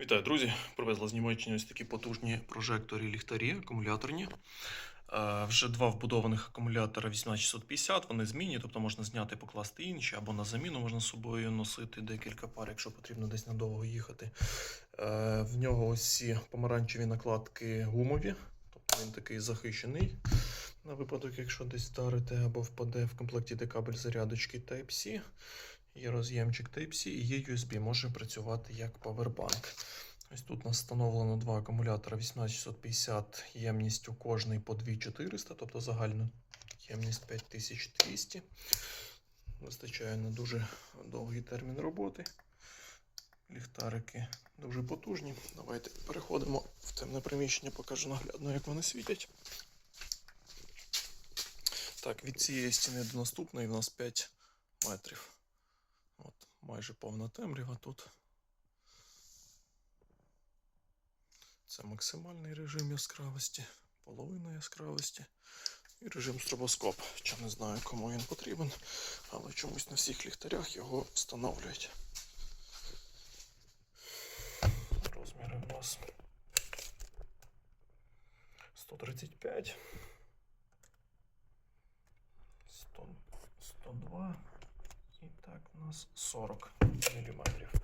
Вітаю, друзі! Привезли з Німеччини ось такі потужні прожектори ліхтарі, акумуляторні. Е, Вже два вбудованих акумулятора 18650, вони змінні, тобто можна зняти, і покласти інші, або на заміну можна з собою носити декілька пар, якщо потрібно десь надовго їхати. Е, В нього ось помаранчеві накладки гумові, тобто він такий захищений на випадок, якщо десь вдарите або впаде в комплекті де кабель зарядочки Type-C. Є роз'ємчик Type-C і є USB, може працювати як павербанк. Ось тут у нас встановлено два акумулятора 18650, ємністю кожний по 2400, тобто загальну ємність 5200. Вистачає на дуже довгий термін роботи. Ліхтарики дуже потужні. Давайте переходимо в темне приміщення, покажу наглядно, як вони світять. Так, від цієї стіни до наступної в нас 5 метрів. От, майже повна темрява тут. Це максимальний режим яскравості, половина яскравості і режим стробоскоп. Ще не знаю, кому він потрібен, але чомусь на всіх ліхтарях його встановлюють. Розміри в нас 135, 100, 102 і так у нас 40 мм.